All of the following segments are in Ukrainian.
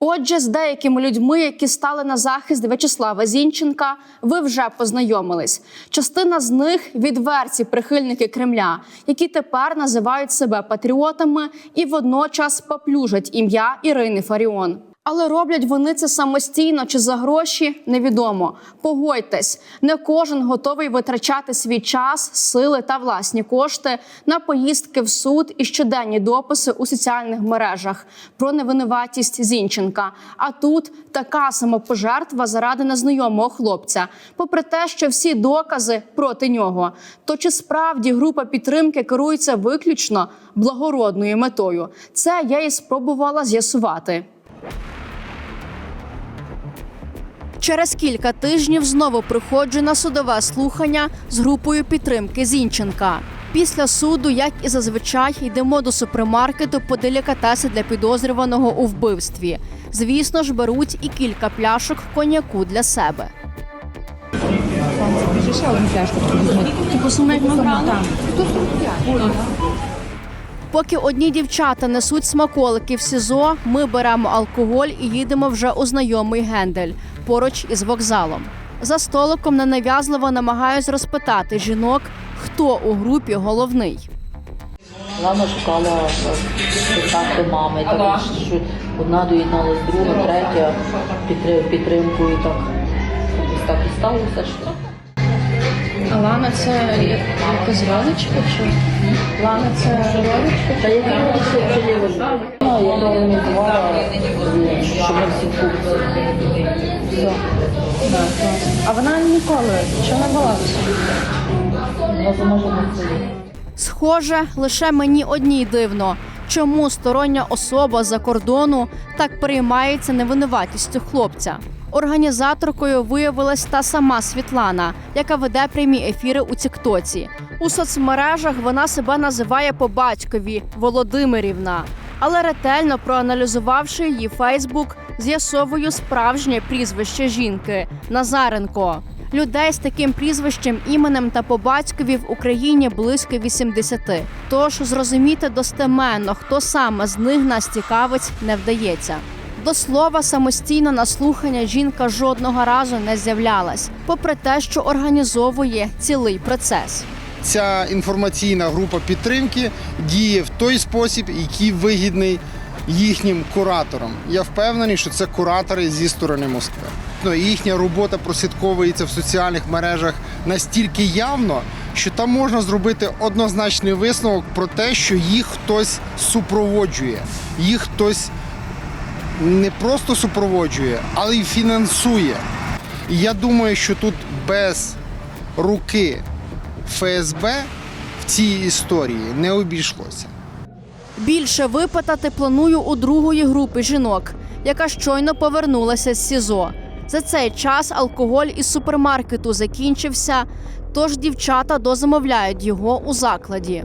Отже, з деякими людьми, які стали на захист В'ячеслава Зінченка, ви вже познайомились. Частина з них відверті прихильники Кремля, які тепер називають себе патріотами і водночас поплюжать ім'я Ірини Фаріон. Але роблять вони це самостійно чи за гроші невідомо. Погодьтесь, не кожен готовий витрачати свій час, сили та власні кошти на поїздки в суд і щоденні дописи у соціальних мережах про невинуватість Зінченка. А тут така самопожертва заради незнайомого хлопця, попри те, що всі докази проти нього. То чи справді група підтримки керується виключно благородною метою? Це я і спробувала з'ясувати. Через кілька тижнів знову приходжу на судове слухання з групою підтримки Зінченка. Після суду, як і зазвичай, йдемо до супермаркету по делікатеси для підозрюваного у вбивстві. Звісно ж, беруть і кілька пляшок коньяку для себе. Типу саме як ми брали? Поки одні дівчата несуть смаколики в СІЗО, ми беремо алкоголь і їдемо вже у знайомий гендель поруч із вокзалом. За столиком ненав'язливо намагаюсь розпитати жінок, хто у групі головний. Лана шукала е, контакти мами, так що одна доєдналась друга, третя підтри- підтримку і так. Ось так і сталося. Що... Лана це якась родичка чи? Лана це родичка? Та я що що. А вона ніколи чого не була. Схоже, лише мені одній дивно, чому стороння особа за кордону так переймається невинуватістю хлопця. Організаторкою виявилась та сама Світлана, яка веде прямі ефіри у Тіктоці. У соцмережах вона себе називає по батькові Володимирівна. Але ретельно проаналізувавши її Фейсбук, з'ясовую справжнє прізвище жінки Назаренко. Людей з таким прізвищем, іменем та по батькові в Україні близько 80. Тож зрозуміти достеменно, хто саме з них нас цікавить, не вдається. До слова, самостійно на слухання жінка жодного разу не з'являлась, попри те, що організовує цілий процес. Ця інформаційна група підтримки діє в той спосіб, який вигідний їхнім кураторам. Я впевнений, що це куратори зі сторони Москви. Ну, їхня робота прослідковується в соціальних мережах настільки явно, що там можна зробити однозначний висновок про те, що їх хтось супроводжує, їх хтось не просто супроводжує, але й фінансує. І я думаю, що тут без руки ФСБ в цій історії не обійшлося. Більше випитати планую у другої групи жінок, яка щойно повернулася з СІЗО. За цей час алкоголь із супермаркету закінчився, тож дівчата дозамовляють його у закладі.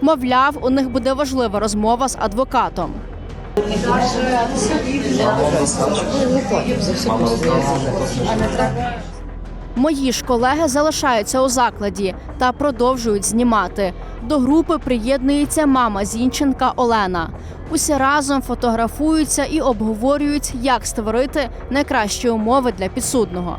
Мовляв, у них буде важлива розмова з адвокатом. Мої ж колеги залишаються у закладі та продовжують знімати. До групи приєднується мама Зінченка Олена. Усі разом фотографуються і обговорюють, як створити найкращі умови для підсудного.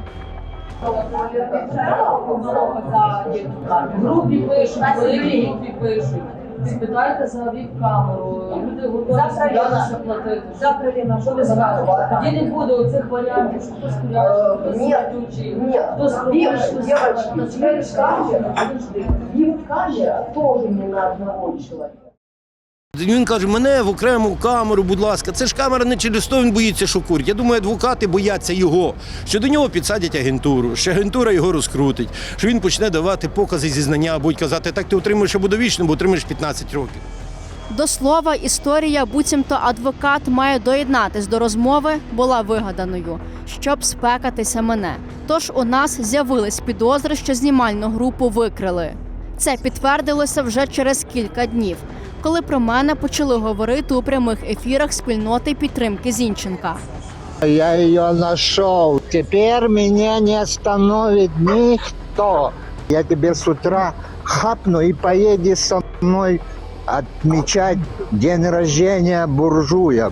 В групі пишуть, в великій групі пишуть. Спитайте за віп-камеру. Люди готові збиратися платити. Завтра Лена, что вы Тоді Тоді не буде оцих варіантів, що хтось курячий, хтось Нет, сидючий, Нет, девочки, робить, девочки, хтось теперь робить. камера, подожди, им камера тоже не на одного человека. Він каже, мене в окрему камеру, будь ласка. Це ж камера не через то він боїться, що курить. Я думаю, адвокати бояться його, що до нього підсадять агентуру, що агентура його розкрутить, що він почне давати покази зізнання, будь казати, так ти отримуєш або довічно, бо отримаєш 15 років. До слова, історія, буцімто адвокат має доєднатись до розмови, була вигаданою, щоб спекатися мене. Тож у нас з'явились підозри, що знімальну групу викрили. Це підтвердилося вже через кілька днів, коли про мене почали говорити у прямих ефірах спільноти підтримки Зінченка. Я ее нашел. Теперь меня не остановит никто. Я тебе с утра хапну и поедешь со мной отмечать день рождения буржуя.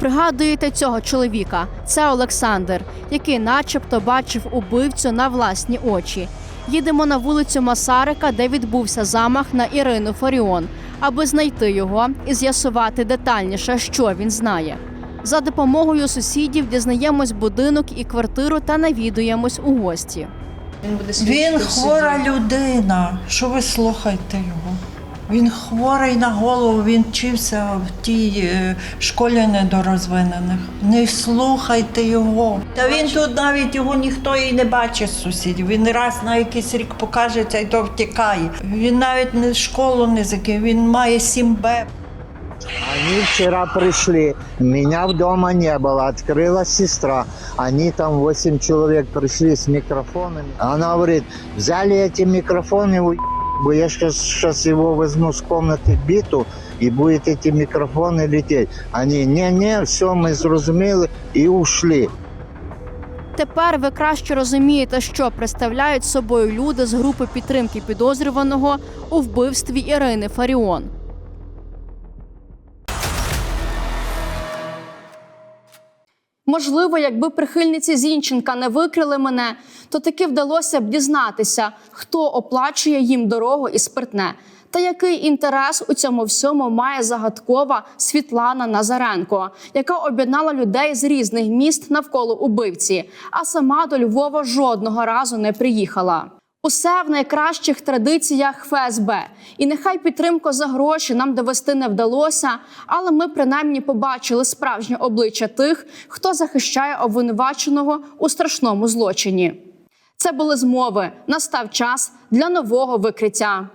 Пригадуєте цього чоловіка? Це Олександр, який, начебто, бачив убивцю на власні очі. Їдемо на вулицю Масарика, де відбувся замах на Ірину Фаріон, аби знайти його і з'ясувати детальніше, що він знає. За допомогою сусідів дізнаємось будинок і квартиру та навідуємось у гості. Він хвора людина. Що ви слухаєте його? Він хворий на голову, він вчився в тій е, школі недорозвинених. Не слухайте його. Та він тут навіть його ніхто і не бачить з сусідів. Він раз на якийсь рік покажеться і то втікає. Він навіть не школу не закинув, він має 7Б. Они вчера пришли, меня в дома не было, открыла сестра. Они там 8 человек пришли с микрофонами. Она говорит, взяли эти микрофоны, у бы я сейчас, его возьму с комнаты биту, и будет эти микрофоны лететь. Они, не-не, все, мы зрозумели, и ушли. Тепер ви краще розумієте, що представляють собою люди з групи підтримки підозрюваного у вбивстві Ірини Фаріон. Можливо, якби прихильниці Зінченка не викрили мене, то таки вдалося б дізнатися, хто оплачує їм дорогу і спиртне, та який інтерес у цьому всьому має загадкова Світлана Назаренко, яка об'єднала людей з різних міст навколо убивці, а сама до Львова жодного разу не приїхала. Усе в найкращих традиціях ФСБ. І нехай підтримку за гроші нам довести не вдалося, але ми принаймні побачили справжнє обличчя тих, хто захищає обвинуваченого у страшному злочині. Це були змови. Настав час для нового викриття.